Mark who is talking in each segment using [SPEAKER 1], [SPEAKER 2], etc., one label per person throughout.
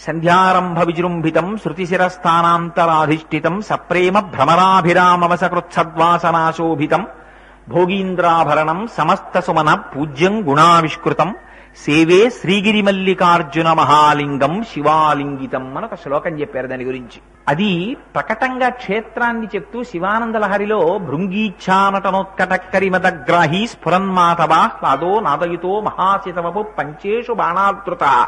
[SPEAKER 1] సంధ్యారంభ విజృంభితం శృతిశిరస్థానాంతరాధిష్ఠితం సప్రేమ భ్రమరాభిరామవసకృత్సద్వాసనాశోభితం భోగీంద్రాభరణం సమస్త సుమన పూజ్యం గుణావిష్కృతం సేవే శ్రీగిరిమల్లికార్జున మహాలింగం శివాలింగితం అని ఒక శ్లోకం చెప్పారు దాని గురించి. అది ప్రకటంగా క్షేత్రాన్ని చెప్తూ శివానందలహరిలో లహరిలో స్ఫురన్మాతవా హ్లాదో నాదయుతో మహాశితవపు పంచేషు బాణాతృత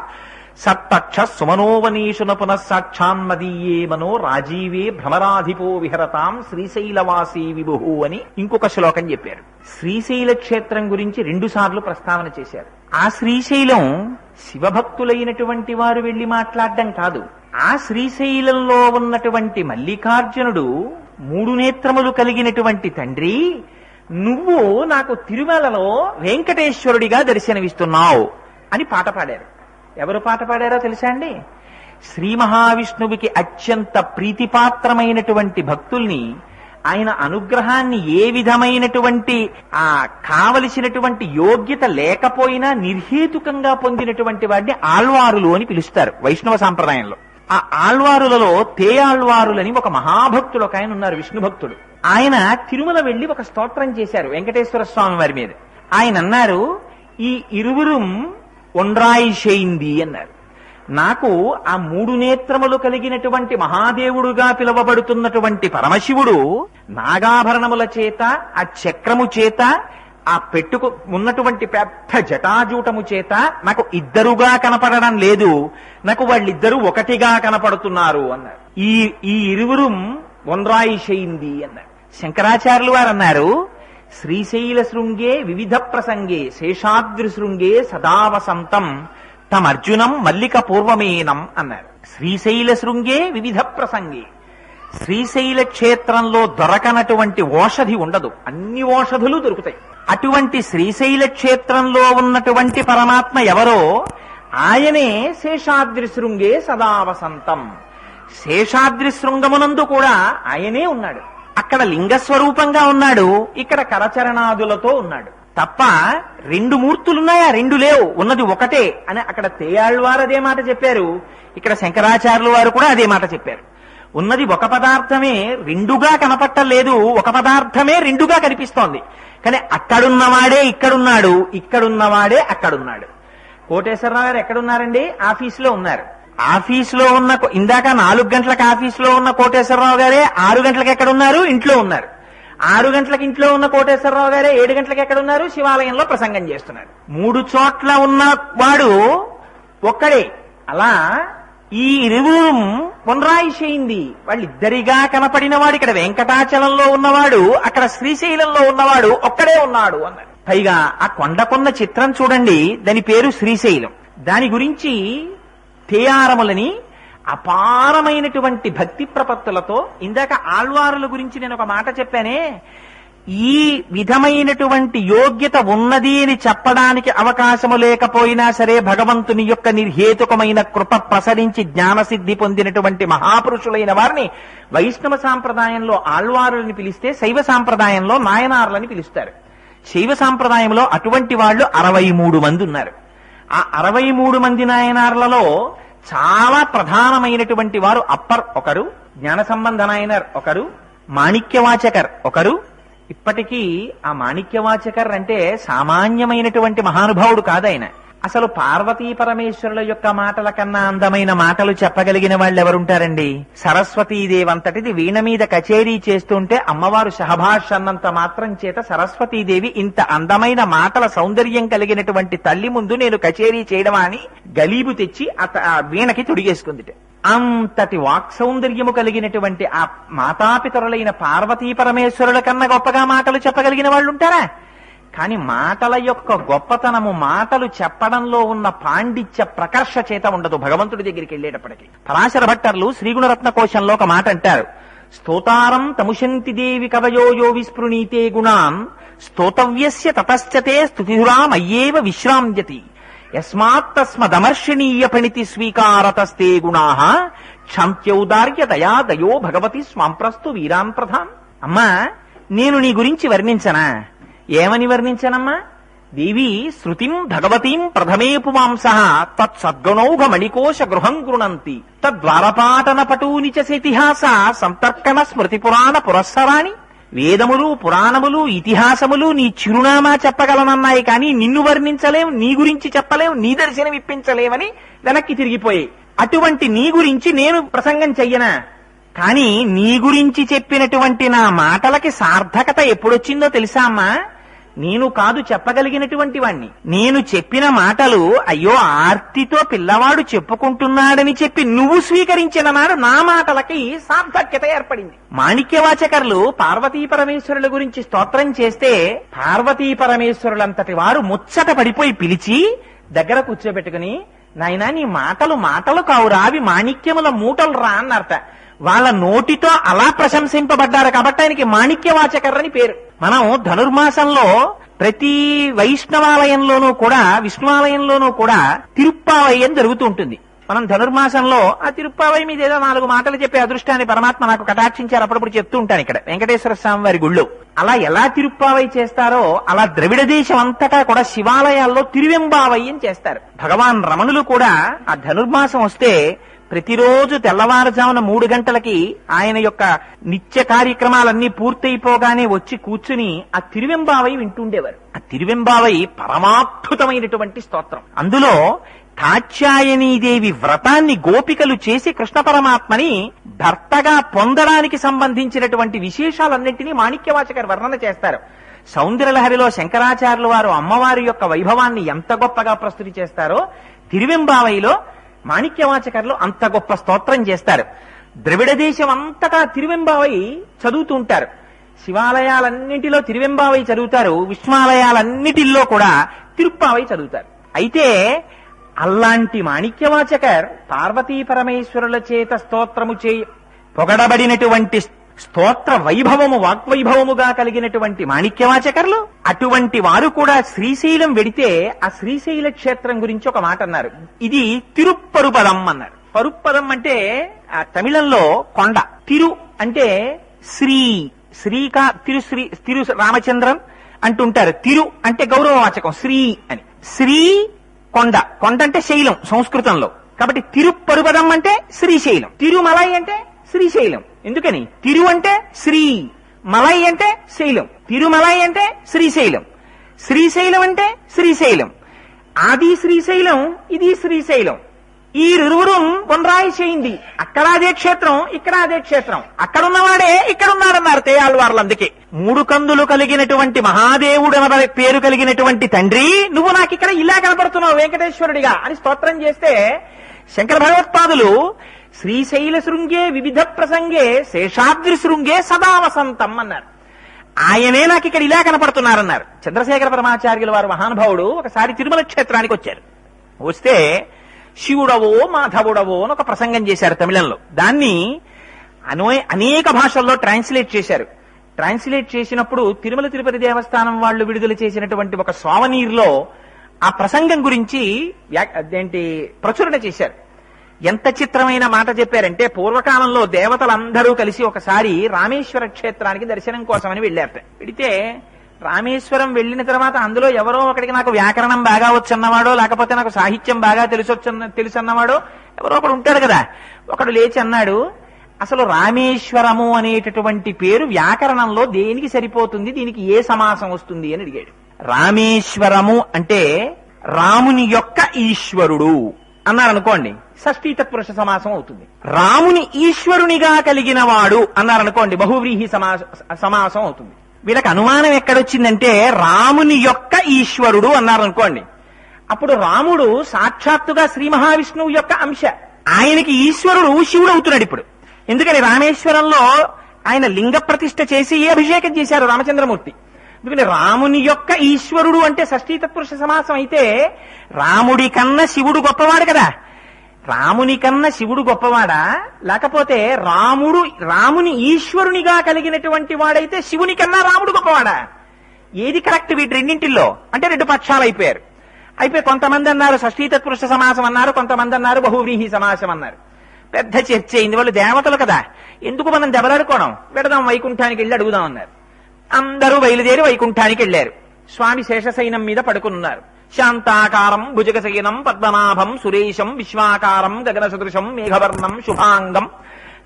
[SPEAKER 1] సప్తక్ష సుమనోవనీషున పునఃసాక్షాన్మదీయే మనో రాజీవే భ్రమరాధిపో విహరతాం శ్రీశైలవాసీ విభు అని ఇంకొక శ్లోకం చెప్పారు. శ్రీశైల క్షేత్రం గురించి రెండు సార్లు ప్రస్తావన చేశారు. ఆ శ్రీశైలం శివభక్తులైనటువంటి వారు వెళ్ళి మాట్లాడడం కాదు. ఆ శ్రీశైలంలో ఉన్నటువంటి మల్లికార్జునుడు మూడు నేత్రములు కలిగినటువంటి తండ్రి నువ్వు నాకు తిరుమలలో వెంకటేశ్వరుడిగా దర్శనమిస్తున్నావు అని పాట పాడారు. ఎవరు పాట పాడారో తెలుసా అండి? శ్రీ మహావిష్ణువుకి అత్యంత ప్రీతిపాత్రమైనటువంటి భక్తుల్ని ఆయన అనుగ్రహాన్ని ఏ విధమైనటువంటి ఆ కావలసినటువంటి యోగ్యత లేకపోయినా నిర్హేతుకంగా పొందినటువంటి వాడిని ఆళ్వారులు అని పిలుస్తారు వైష్ణవ సాంప్రదాయంలో. ఆ ఆళ్వారులలో తే ఆళ్వారులని ఒక మహాభక్తుడు ఒక ఆయన ఉన్నారు విష్ణు భక్తుడు. ఆయన తిరుమల వెళ్ళి ఒక స్తోత్రం చేశారు వెంకటేశ్వర స్వామి వారి మీద. ఆయన అన్నారు ఈ ఇరువురు ఒండ్రాయి చేయింది అన్నారు నాకు ఆ మూడు నేత్రములు కలిగినటువంటి మహాదేవుడుగా పిలువబడుతున్నటువంటి పరమశివుడు నాగాభరణముల చేత ఆ చక్రము చేత ఆ పెట్టుకు ఉన్నటువంటి పెద్ద జటాజూటము చేత నాకు ఇద్దరుగా కనపడడం లేదు. నాకు వాళ్ళిద్దరూ ఒకటిగా కనపడుతున్నారు అన్నారు ఈ ఈ ఇరువురు ఒండ్రాయి చేయింది అన్నారు శంకరాచార్యులు వారు అన్నారు శ్రీశైల శృంగే వివిధ ప్రసంగే శేషాద్రి శృంగే సదావసంతం తమర్జునం మల్లిక పూర్వమేనం అన్నారు. శ్రీశైల శృంగే వివిధ ప్రసంగే. శ్రీశైల క్షేత్రంలో దొరకనటువంటి ఓషధి ఉండదు. అన్ని ఓషధులు దొరుకుతాయి. అటువంటి శ్రీశైల క్షేత్రంలో ఉన్నటువంటి పరమాత్మ ఎవరో? ఆయనే శేషాద్రి శృంగే సదా శేషాద్రి శృంగమునందు కూడా ఆయనే ఉన్నాడు. అక్కడ లింగస్వరూపంగా ఉన్నాడు ఇక్కడ కరచరణాదులతో ఉన్నాడు. తప్ప రెండు మూర్తులున్నాయా? రెండు లేవు. ఉన్నది ఒకటే అని అక్కడ తేయాళ్ళవారు అదే మాట చెప్పారు. ఇక్కడ శంకరాచార్యుల వారు కూడా అదే మాట చెప్పారు. ఉన్నది ఒక పదార్థమే రెండుగా కనపట్టలేదు. ఒక పదార్థమే రెండుగా కనిపిస్తోంది. కానీ అక్కడున్నవాడే ఇక్కడున్నాడు. ఇక్కడున్నవాడే అక్కడున్నాడు. కోటేశ్వరరావు గారు ఎక్కడున్నారండి? ఆఫీసులో ఉన్నారు. ఆఫీసులో ఉన్న ఇందాక నాలుగు గంటలకు ఆఫీసులో ఉన్న కోటేశ్వరరావు గారే ఆరు గంటలకు ఎక్కడ ఉన్నారు ఇంట్లో ఉన్నారు. ఆరు గంటలకు ఇంట్లో ఉన్న కోటేశ్వరరావు గారే ఏడు గంటలకు ఎక్కడ ఉన్నారు శివాలయంలో ప్రసంగం చేస్తున్నారు. మూడు చోట్ల ఉన్న వాడు ఒక్కడే. అలా ఈ ఇరువురు పునరాయిషయింది వాళ్ళిద్దరిగా కనపడిన వాడు ఇక్కడ వెంకటాచలంలో ఉన్నవాడు అక్కడ శ్రీశైలంలో ఉన్నవాడు ఒక్కడే ఉన్నాడు అన్నారు. పైగా ఆ కొండకొన్న చిత్రం చూడండి. దాని పేరు శ్రీశైలం. దాని గురించి తేయారములని అపారమైనటువంటి భక్తి ప్రపత్తులతో ఇందాక ఆళ్వారుల గురించి నేను ఒక మాట చెప్పానే ఈ విధమైనటువంటి యోగ్యత ఉన్నది అని చెప్పడానికి అవకాశము లేకపోయినా సరే భగవంతుని యొక్క నిర్హేతుకమైన కృప ప్రసరించి జ్ఞానసిద్ధి పొందినటువంటి మహాపురుషులైన వారిని వైష్ణవ సాంప్రదాయంలో ఆళ్వారులని పిలిస్తే శైవ సాంప్రదాయంలో నాయనార్లని పిలుస్తారు. శైవ సాంప్రదాయంలో అటువంటి వాళ్ళు అరవై మూడు మంది ఉన్నారు. ఆ అరవై మూడు మంది నాయనార్లలో చాలా ప్రధానమైనటువంటి వారు అప్పర్ ఒకరు జ్ఞాన సంబంధ నాయనర్ ఒకరు మాణిక్యవాచకర్ ఒకరు. ఇప్పటికీ ఆ మాణిక్యవాచకర్ అంటే సామాన్యమైనటువంటి మహానుభావుడు కాదాయన. అసలు పార్వతీ పరమేశ్వరుల యొక్క మాటల కన్నా అందమైన మాటలు చెప్పగలిగిన వాళ్ళు ఎవరుంటారండి సరస్వతీదేవంతటిది వీణ మీద కచేరీ చేస్తుంటే అమ్మవారు సహభాష్ అన్నంత మాత్రం చేత సరస్వతీదేవి ఇంత అందమైన మాటల సౌందర్యం కలిగినటువంటి తల్లి ముందు నేను కచేరీ చేయడమా అని గలీబు తెచ్చి అత- ఆ వీణకి తొడిగేసుకుంది అంతటి వాక్ సౌందర్యము కలిగినటువంటి ఆ మాతాపితరులైన పార్వతీ పరమేశ్వరుల కన్నా గొప్పగా మాటలు చెప్పగలిగిన వాళ్ళు ఉంటారా కాని మాటల యొక్క గొప్పతనము మాటలు చెప్పడంలో ఉన్న పాండిత్య ప్రకర్ష చేత ఉండదు. భగవంతుడి దగ్గరికి వెళ్ళేటప్పటికి. పరాశర భట్టర్లు శ్రీగుణరత్న కోశంలో ఒక మాట అంటారు. స్తోతారం తముశంతి దేవి కవయో యో విస్పృణీతే గుణాం స్తోతవ్యస్య తతశ్చతే స్తుతిధురామయ్యేవ విశ్రాంజతి. యస్మాత్తస్మదమర్షణీయ పణితి స్వీకారతస్తే గుణా క్షంత్యౌదార్య దయా దయో భగవతి స్వాంప్రస్తు వీరాం ప్రధాన్. అమ్మా నేను నీ గురించి వర్ణించనా? ఏమని వర్ణించనమ్మా? దేవి శృతిం భగవతీం ప్రథమే పుమాంస తత్సద్గుణౌఘ మణికోశ గృహం గృణంతి తద్వారపాటన పటూని చతిహాస సంతర్కణ స్మృతి పురాణ పురస్సరాణి. వేదములు పురాణములు ఇతిహాసములు నీ చిరునామా చెప్పగలనన్నాయి కానీ నిన్ను వర్ణించలేం నీ గురించి చెప్పలేం నీ దర్శనం ఇప్పించలేమని వెనక్కి తిరిగిపోయాయి. అటువంటి నీ గురించి నేను ప్రసంగం చెయ్యనా? కానీ నీ గురించి చెప్పినటువంటి నా మాటలకి సార్థకత ఎప్పుడొచ్చిందో తెలుసా అమ్మా? నేను కాదు చెప్పగలిగినటువంటి వాణ్ణి నేను చెప్పిన మాటలు అయ్యో ఆర్తితో పిల్లవాడు చెప్పుకుంటున్నాడని చెప్పి నువ్వు స్వీకరించిన నాడు నా మాటలకి సార్థక్యత ఏర్పడింది. మాణిక్యవాచకర్లు పార్వతీ పరమేశ్వరుల గురించి స్తోత్రం చేస్తే పార్వతీ పరమేశ్వరులంతటి వారు ముచ్చట పడిపోయి పిలిచి దగ్గర కూర్చోబెట్టుకుని నాయనా నీ మాటలు మాటలు కావురా అవి మాణిక్యముల మూటలు రా అన్నారట. వాళ్ళ నోటితో అలా ప్రశంసింపబడ్డారు కాబట్టి ఆయనకి మాణిక్యవాచకర్ అని పేరు. మనం ధనుర్మాసంలో ప్రతి వైష్ణవాలయంలోనూ కూడా విష్ణువాలయంలోనూ కూడా తిరుప్పాలయం జరుగుతూ ఉంటుంది. మనం ధనుర్మాసంలో ఆ తిరుప్పావై మీద ఏదో నాలుగు మాటలు చెప్పే అదృష్టాన్ని పరమాత్మ నాకు కటాక్షించారు. అప్పుడప్పుడు చెప్తూ ఉంటాను ఇక్కడ. వెంకటేశ్వర స్వామి వారి గుళ్ళు. అలా ఎలా తిరుప్పావై చేస్తారో అలా ద్రవిడ దేశం అంతటా కూడా శివాలయాల్లో తిరువెంబావయ్యం చేస్తారు. భగవాన్ రమణులు కూడా ఆ ధనుర్మాసం వస్తే ప్రతిరోజు తెల్లవారుజామున మూడు గంటలకి ఆయన యొక్క నిత్య కార్యక్రమాలన్నీ పూర్తయిపోగానే వచ్చి కూర్చుని ఆ తిరువెంబావై వింటుండేవారు ఆ తిరువెంబావై పరమాద్భుతమైనటువంటి స్తోత్రం. అందులో కాత్యాయనీదేవి వ్రతాన్ని గోపికలు చేసి కృష్ణ పరమాత్మని భర్తగా పొందడానికి సంబంధించినటువంటి విశేషాలన్నింటినీ మాణిక్యవాచకర్ వర్ణన చేస్తారు. సౌందర్యలహరిలో శంకరాచార్యులు వారు అమ్మవారి యొక్క వైభవాన్ని ఎంత గొప్పగా ప్రస్తుతి చేస్తారో తిరువెంబావైలో మాణిక్యవాచకర్లు అంత గొప్ప స్తోత్రం చేస్తారు. ద్రవిడ దేశం అంతటా తిరువెంబావై చదువుతూ ఉంటారు. శివాలయాలన్నింటిలో తిరువెంబావై చదువుతారు విష్ణువాలయాలన్నిటిల్లో కూడా తిరుప్పావై చదువుతారు. అయితే అలాంటి మాణిక్యవాచకర్ పార్వతీ పరమేశ్వరుల చేత స్తోత్రము చే పొగడబడినటువంటి స్తోత్ర వైభవము వాగ్వైభవముగా కలిగినటువంటి మాణిక్యవాచకర్లు అటువంటి వారు కూడా శ్రీశైలం వెడితే ఆ శ్రీశైల క్షేత్రం గురించి ఒక మాట అన్నారు. ఇది తిరుప్పరుపదం అన్నారు. పరుప్పదం అంటే ఆ తమిళంలో కొండ. తిరు అంటే శ్రీ. శ్రీకా తిరుశ్రీ తిరు రామచంద్రం అంటుంటారు. తిరు అంటే గౌరవవాచకం. శ్రీ అని. శ్రీ కొండ. కొండ అంటే శైలం సంస్కృతంలో. కాబట్టి తిరుపరుపదం అంటే శ్రీశైలం. తిరుమలై అంటే శ్రీశైలం. ఎందుకని? తిరు అంటే శ్రీ. మలై అంటే శైలం. తిరుమలై అంటే శ్రీశైలం. శ్రీశైలం అంటే శ్రీశైలం. ఆది శ్రీశైలం ఇది శ్రీశైలం. ఈ ఇరువురు చేయింది అక్కడ అదే క్షేత్రం ఇక్కడ అదే క్షేత్రం. అక్కడున్నవాడే ఇక్కడున్నాడన్నారు ఇక్కడ ఉన్నాడన్నారు అందుకే మూడు కందులు కలిగినటువంటి మహాదేవుడు అన్న పేరు కలిగినటువంటి తండ్రి నువ్వు నాకు ఇక్కడ ఇలా కనపడుతున్నావు వెంకటేశ్వరుడిగా అని స్తోత్రం చేస్తే శంకర భగవత్పాదులు శ్రీశైల శృంగే వివిధ ప్రసంగే శేషాద్రి శృంగే సదా వసంతం అన్నారు. ఆయనే నాకు ఇక్కడ ఇలా కనపడుతున్నారన్నారు. చంద్రశేఖర పరమాచార్యుల వారు మహానుభావుడు ఒకసారి తిరుమల క్షేత్రానికి వచ్చారు. వస్తే శివుడవో మాధవుడవో అని ఒక ప్రసంగం చేశారు తమిళంలో. దాన్ని అనో అనేక భాషల్లో ట్రాన్స్లేట్ చేశారు. ట్రాన్స్లేట్ చేసినప్పుడు తిరుమల తిరుపతి దేవస్థానం వాళ్ళు విడుదల చేసినటువంటి ఒక స్వావనీర్లో ఆ ప్రసంగం గురించి ఏంటి అదేంటి ప్రచురణ చేశారు. ఎంత చిత్రమైన మాట చెప్పారంటే పూర్వకాలంలో దేవతలందరూ కలిసి ఒకసారి రామేశ్వర క్షేత్రానికి దర్శనం కోసమని వెళ్ళారట. వెడితే రామేశ్వరం వెళ్ళిన తర్వాత అందులో ఎవరో ఒకడికి నాకు వ్యాకరణం బాగా వచ్చన్నవాడో లేకపోతే నాకు సాహిత్యం బాగా తెలిసొచ్చన్న తెలుసన్నవాడో ఎవరో ఒకడు ఉంటాడు కదా. ఒకడు లేచి అన్నాడు అసలు రామేశ్వరము అనేటటువంటి పేరు వ్యాకరణంలో దేనికి సరిపోతుంది? దీనికి ఏ సమాసం వస్తుంది? అని అడిగాడు. రామేశ్వరము అంటే రాముని యొక్క ఈశ్వరుడు. అన్నారు అనుకోండి షష్ఠీ తత్పురుష సమాసం అవుతుంది. రాముని ఈశ్వరునిగా కలిగిన వాడు అన్నారు అనుకోండి బహువ్రీహి సమాస సమాసం అవుతుంది. వీళ్ళకి అనుమానం ఎక్కడొచ్చిందంటే రాముని యొక్క ఈశ్వరుడు అన్నారు అనుకోండి అప్పుడు రాముడు సాక్షాత్తుగా శ్రీ మహావిష్ణువు యొక్క అంశ. ఆయనకి ఈశ్వరుడు శివుడు అవుతున్నాడు ఇప్పుడు. ఎందుకని రామేశ్వరంలో ఆయన లింగ ప్రతిష్ఠ చేసి అభిషేకం చేశారు రామచంద్రమూర్తి? ఎందుకని రాముని యొక్క ఈశ్వరుడు అంటే షష్ఠీ తత్పురుష సమాసం అయితే రాముడి కన్నా శివుడు గొప్పవాడు కదా. రాముని కన్నా శివుడు గొప్పవాడా? లేకపోతే రాముడు రాముని ఈశ్వరునిగా కలిగినటువంటి వాడైతే శివుని కన్నా రాముడు గొప్పవాడా? ఏది కరెక్ట్ వీటి రెండింటిల్లో? అంటే రెండు పక్షాలు అయిపోయారు. అయిపోయి కొంతమంది అన్నారు షష్ఠీ తత్పురుష సమాసం అన్నారు కొంతమంది అన్నారు బహువ్రీహి సమాసం అన్నారు. పెద్ద చర్చ అయింది. వాళ్ళు దేవతలు కదా. ఎందుకు మనం దెబ్బలాడుకోవడం? పెడదాం వైకుంఠానికి వెళ్ళి అడుగుదాం అన్నారు. అందరూ బయలుదేరి వైకుంఠానికి వెళ్ళారు. స్వామి శేషసైనం మీద పడుకున్నారు శాంతాకారం భుజగశయనం పద్మనాభం సురేశం విశ్వాకారం గగన సదృశం మేఘవర్ణం శుభాంగం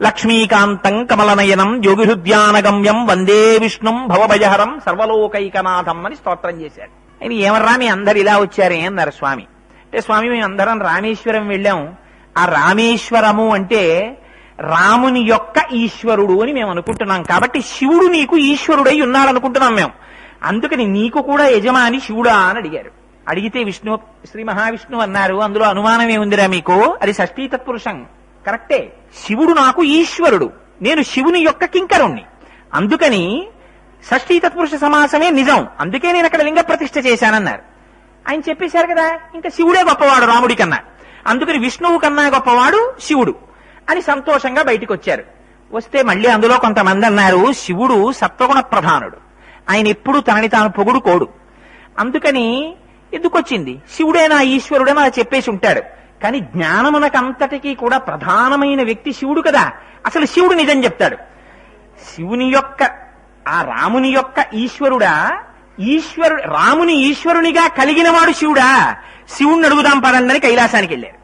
[SPEAKER 1] లక్ష్మీకాంతం కమలనయనం యోగిహృద్యానగమ్యం వందే విష్ణుం భవభయహరం సర్వలోకైకనాథం అని స్తోత్రం చేశాడు. ఆయన ఏమర్రా మీ అందరు ఇలా వచ్చారే అన్నారు స్వామి. అంటే స్వామి మేము అందరం రామేశ్వరం వెళ్ళాం. ఆ రామేశ్వరము అంటే రాముని యొక్క ఈశ్వరుడు అని మేము అనుకుంటున్నాం. కాబట్టి శివుడు నీకు ఈశ్వరుడై ఉన్నాడు అనుకుంటున్నాం మేము. అందుకని నీకు కూడా యజమాని శివుడా అని అడిగారు. అడిగితే విష్ణు శ్రీ మహావిష్ణువు అన్నారు అందులో అనుమానం ఏముందిరా మీకు? అది షష్ఠీ తత్పురుషం. కరెక్టే. శివుడు నాకు ఈశ్వరుడు. నేను శివుని యొక్క కింకరుణ్ణి. అందుకని షష్ఠీ తత్పురుష సమాసమే నిజం. అందుకే నేను అక్కడ లింగ ప్రతిష్ఠ చేశానన్నారు. ఆయన చెప్పేశారు కదా ఇంకా శివుడే గొప్పవాడు రాముడి కన్నా. అందుకని విష్ణువు కన్నా గొప్పవాడు శివుడు అని సంతోషంగా బయటికి వచ్చారు వస్తే మళ్ళీ అందులో కొంతమంది అన్నారు శివుడు సత్వగుణ ప్రధానుడు. ఆయన ఎప్పుడు తనని తాను పొగుడు కోడు అందుకని ఎందుకు వచ్చింది శివుడేనా ఈశ్వరుడే అలా చెప్పేసి ఉంటాడు. కానీ జ్ఞానమునకంతటికీ కూడా ప్రధానమైన వ్యక్తి శివుడు కదా. అసలు శివుడు నిజం చెప్తాడు. శివుని యొక్క ఆ రాముని యొక్క ఈశ్వరుడా ఈశ్వరుడు రాముని ఈశ్వరునిగా కలిగినవాడు శివుడా. శివుణ్ణి అడుగుదాం పదండి కైలాసానికి వెళ్ళారు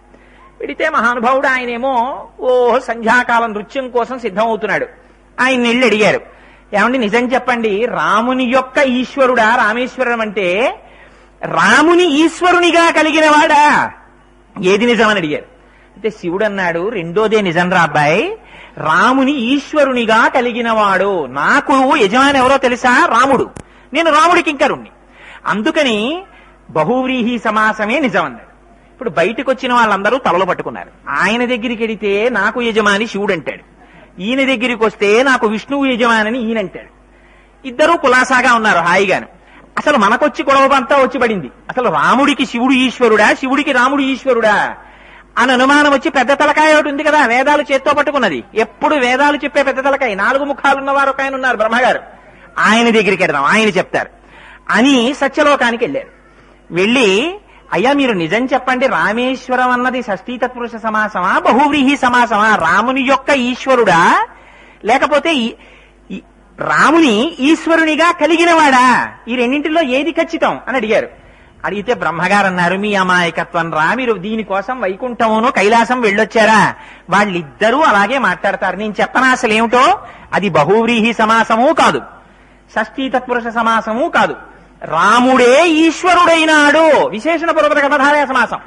[SPEAKER 1] వెడితే మహానుభావుడు ఆయనేమో ఓ సంధ్యాకాలం నృత్యం కోసం సిద్ధమవుతున్నాడు. ఆయన వెళ్ళి అడిగారు. ఏమండి నిజం చెప్పండి రాముని యొక్క ఈశ్వరుడా రామేశ్వరం అంటే రాముని ఈశ్వరునిగా కలిగిన వాడా ఏది నిజమని అడిగారు. అంటే శివుడు అన్నాడు రెండోదే నిజం రా అబ్బాయి రాముని ఈశ్వరునిగా కలిగినవాడు. నాకు యజమాని ఎవరో తెలుసా? రాముడు. నేను రాముడికి ఇంకరుణ్ణి. అందుకని బహువ్రీహి సమాసమే నిజం అన్నాడు ఇప్పుడు బయటకు వచ్చిన వాళ్ళందరూ తలలు పట్టుకున్నారు. ఆయన దగ్గరికి వెడితే నాకు యజమాని శివుడు అంటాడు ఈయన దగ్గరికి వస్తే నాకు విష్ణువు యజమాని ఈయన అంటాడు ఇద్దరూ కులాసాగా ఉన్నారు హాయిగాను. అసలు మనకొచ్చి గొడవ అంతా వచ్చి పడింది. అసలు రాముడికి శివుడు ఈశ్వరుడా శివుడికి రాముడు ఈశ్వరుడా అని అనుమానం వచ్చి పెద్ద తలకాయ ఒకటి ఉంది కదా వేదాలు చేత్తో పట్టుకున్నది. ఎప్పుడు వేదాలు చెప్పే పెద్ద తలకాయ? నాలుగు ముఖాలు ఉన్నవారు ఒక ఆయన ఉన్నారు బ్రహ్మగారు. ఆయన దగ్గరికి వెళ్దాం ఆయన చెప్తారు. అని సత్యలోకానికి వెళ్ళారు. వెళ్ళి అయ్యా మీరు నిజం చెప్పండి రామేశ్వరం అన్నది షష్ఠీ తత్పురుష సమాసమా బహువ్రీహి సమాసమా రాముని యొక్క ఈశ్వరుడా? లేకపోతే రాముని ఈశ్వరునిగా కలిగినవాడా? ఈ రెండింటిలో ఏది ఖచ్చితం? అని అడిగారు. అడిగితే బ్రహ్మగారు అన్నారు మీ అమాయకత్వం రా మీరు దీనికోసం వైకుంఠమును కైలాసం వెళ్ళొచ్చారా? వాళ్ళిద్దరూ అలాగే మాట్లాడతారు. నేను చెప్పనా అసలు ఏమిటో అది బహువ్రీహి సమాసము కాదు. షష్ఠీ తత్పురుష సమాసము కాదు. రాముడే ఈశ్వరుడైనాడు. విశేషణ పూర్వక కథధారయ సమాసం.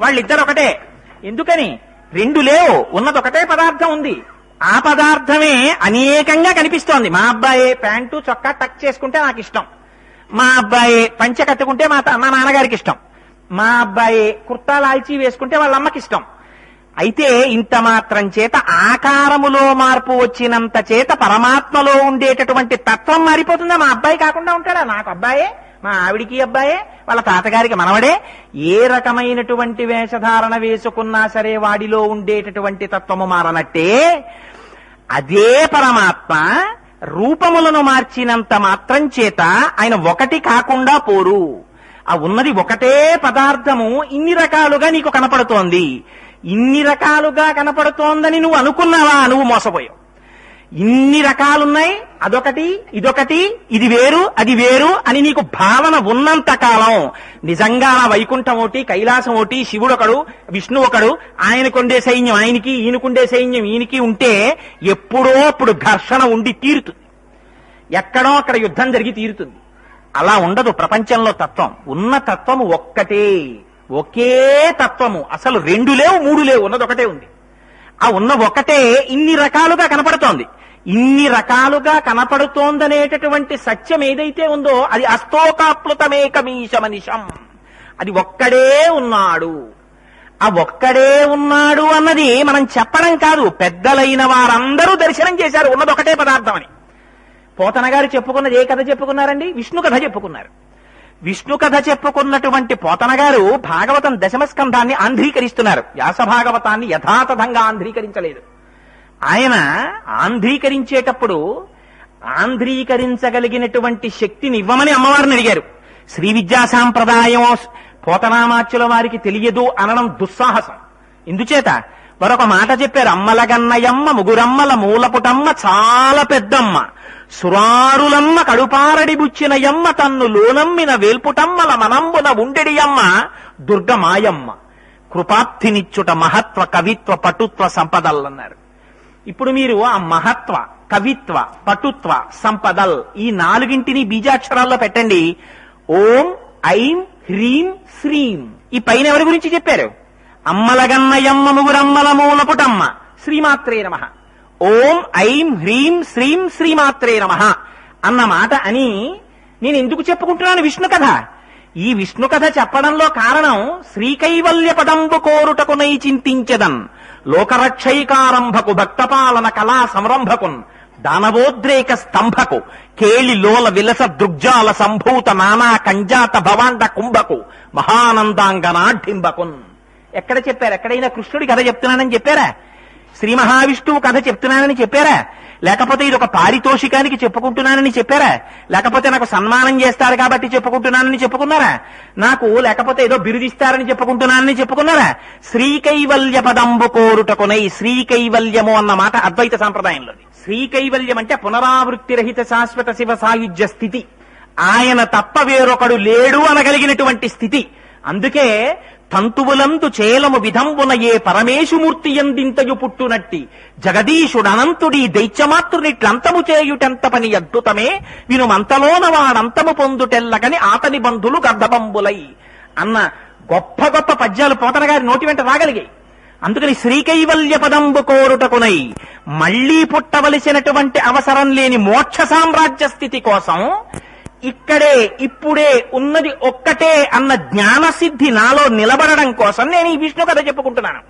[SPEAKER 1] వాళ్ళిద్దరు ఒకటే ఎందుకని? రెండు లేవు. ఉన్నదొకటే పదార్థం ఉంది. ఆ పదార్థమే అనేకంగా కనిపిస్తోంది. మా అబ్బాయి ప్యాంటు చొక్కా టక్ చేసుకుంటే నాకు ఇష్టం. మా అబ్బాయి పంచ కట్టుకుంటే మా మా నాన్నగారికి ఇష్టం. మా అబ్బాయి కుర్తా లాల్చి వేసుకుంటే వాళ్ళ అమ్మకి ఇష్టం. అయితే ఇంత మాత్రం చేత ఆకారములో మార్పు వచ్చినంత చేత పరమాత్మలో ఉండేటటువంటి తత్వం మారిపోతుందా? మా అబ్బాయి కాకుండా ఉంటాడా? నాకు అబ్బాయే మా ఆవిడికి అబ్బాయే వాళ్ళ తాతగారికి మనవడే. ఏ రకమైనటువంటి వేషధారణ వేసుకున్నా సరే వాడిలో ఉండేటటువంటి తత్వము మారనట్టే అదే పరమాత్మ రూపములను మార్చినంత మాత్రం చేత ఆయన ఒకటి కాకుండా పోరు. ఆ ఉన్నది ఒకటే పదార్థము ఇన్ని రకాలుగా నీకు కనపడుతోంది. ఇన్ని రకాలుగా కనపడుతోందని నువ్వు అనుకున్నావా? నువ్వు మోసపోయావు. ఇన్ని రకాలున్నాయి అదొకటి ఇదొకటి ఇది వేరు అది వేరు అని నీకు భావన ఉన్నంత కాలం నిజంగా వైకుంఠం ఒకటి కైలాసం ఒకటి శివుడు ఒకడు విష్ణు ఒకడు ఆయనకుండే సైన్యం ఆయనకి ఈయనకుండే సైన్యం ఈయనకి ఉంటే ఎప్పుడో అప్పుడు ఘర్షణ ఉండి తీరుతుంది. ఎక్కడో అక్కడ యుద్ధం జరిగి తీరుతుంది. అలా ఉండదు ప్రపంచంలో తత్వం. ఉన్న తత్వము ఒక్కటే ఒకే తత్వము. అసలు రెండు లేవు మూడు లేవు ఉన్నది ఒకటే ఉంది. ఆ ఉన్న ఒకటే ఇన్ని రకాలుగా కనపడుతోంది. ఇన్ని రకాలుగా కనపడుతోందనేటటువంటి సత్యం ఏదైతే ఉందో అది అస్తోకాప్లుతమేకమీశమనిషం. అది ఒక్కడే ఉన్నాడు. ఆ ఒక్కడే ఉన్నాడు అన్నది మనం చెప్పడం కాదు. పెద్దలైన వారందరూ దర్శనం చేశారు. ఉన్నది ఒకటే పదార్థం అని పోతన గారు చెప్పుకున్నది ఏ కథ చెప్పుకున్నారండి? విష్ణు కథ చెప్పుకున్నారు. విష్ణు కథ చెప్పుకున్నటువంటి పోతన గారు భాగవతం దశమస్కంధాన్ని ఆంధ్రీకరిస్తున్నారు వ్యాస భాగవతాన్ని యథాతథంగా ఆంధ్రీకరించలేదు ఆయన ఆంధ్రీకరించేటప్పుడు ఆంధ్రీకరించగలిగినటువంటి శక్తిని ఇవ్వమని అమ్మవారిని అడిగారు. శ్రీ విద్యా సాంప్రదాయం పోతనామాచ్యుల వారికి తెలియదు అనడం దుస్సాహసం. ఎందుచేత
[SPEAKER 2] మరొక మాట చెప్పారు. అమ్మల గన్నయమ్మ ముగురమ్మల మూలపుటమ్మ చాలా పెద్దమ్మ. సురారులమ్మ కడుపారడి బుచ్చిన యమ్మ తన్ను లోనమ్మిన వేల్పుటమ్మల మనంబున ఉండెడియమ్మ దుర్గమాయమ్మ. కృపాప్తినిచ్చుట మహత్వ కవిత్వ పటుత్వ సంపదలన్నారు ఇప్పుడు మీరు ఆ మహత్వ కవిత్వ పటుత్వ సంపదల్ ఈ నాలుగింటిని బీజాక్షరాల్లో పెట్టండి. ఓం ఐం హ్రీం శ్రీం. ఈ పైన ఎవరి గురించి చెప్పారు? అమ్మలగన్నయమ్మ ముగురమ్మల మూలపుటమ్మ. శ్రీమాత్రే నమ. ఓం ఐం హ్రీం శ్రీం శ్రీమాత్రే నమ అన్న మాట అని నేను ఎందుకు చెప్పుకుంటున్నాను విష్ణు కథ ఈ విష్ణు కథ చెప్పడంలో కారణం శ్రీకైవల్య పదంబు కోరుటకునై చింతించదన్. లోకరక్షైకారంభకు భక్తపాలన కళా సంరంభకున్ దానవోద్రేక స్తంభకు కేళి లోల విలస దృగ్జాల సంభూత నానా కంజాత భవాండ కుంభకు మహానందాంగనాఢింబకున్ ఎక్కడ చెప్పారు? ఎక్కడైనా కృష్ణుడి కథ చెప్తున్నానని చెప్పారా? శ్రీ మహావిష్ణువు కథ చెప్తున్నానని చెప్పారా? లేకపోతే ఇది ఒక పారితోషికానికి చెప్పుకుంటున్నానని చెప్పారా? లేకపోతే నాకు సన్మానం చేస్తారు కాబట్టి చెప్పుకుంటున్నానని చెప్పుకున్నారా? నాకు లేకపోతే ఏదో బిరుదిస్తారని చెప్పుకుంటున్నానని చెప్పుకున్నారా? శ్రీకైవల్య పదంబు కోరుటకునై శ్రీకైవల్యము అన్న మాట అద్వైత సాంప్రదాయంలోని శ్రీకైవల్యం అంటే పునరావృత్తి రహిత శాశ్వత శివ సాయుధ్య స్థితి. ఆయన తప్ప వేరొకడు లేడు అనగలిగినటువంటి స్థితి. అందుకే తంతువులందు చేలము విధంబునయే పరమేశుమూర్తి ఎందింతయు పుట్టునట్టి. జగదీశుడనంతుడి దైత్యమాతృనిట్లంతము చేయుటెంత పని అద్భుతమే? వినుమంతలోన వాడంతము పొందుటెల్లగని ఆతని బంధులు గర్ధబంబులై అన్న గొప్ప గొప్ప పద్యాలు పోతన గారి నోటి వెంట రాగలిగాయి. అందుకని శ్రీకైవల్య పదంబు కోరుటకునై మళ్ళీ పుట్టవలసినటువంటి అవసరం లేని మోక్ష సామ్రాజ్య స్థితి కోసం ఇక్కడే ఇప్పుడే ఉన్నది ఒక్కటే అన్న జ్ఞానసిద్ధి నాలో నిలబడడం కోసం నేను ఈ విష్ణు కథ చెప్పుకుంటున్నాను.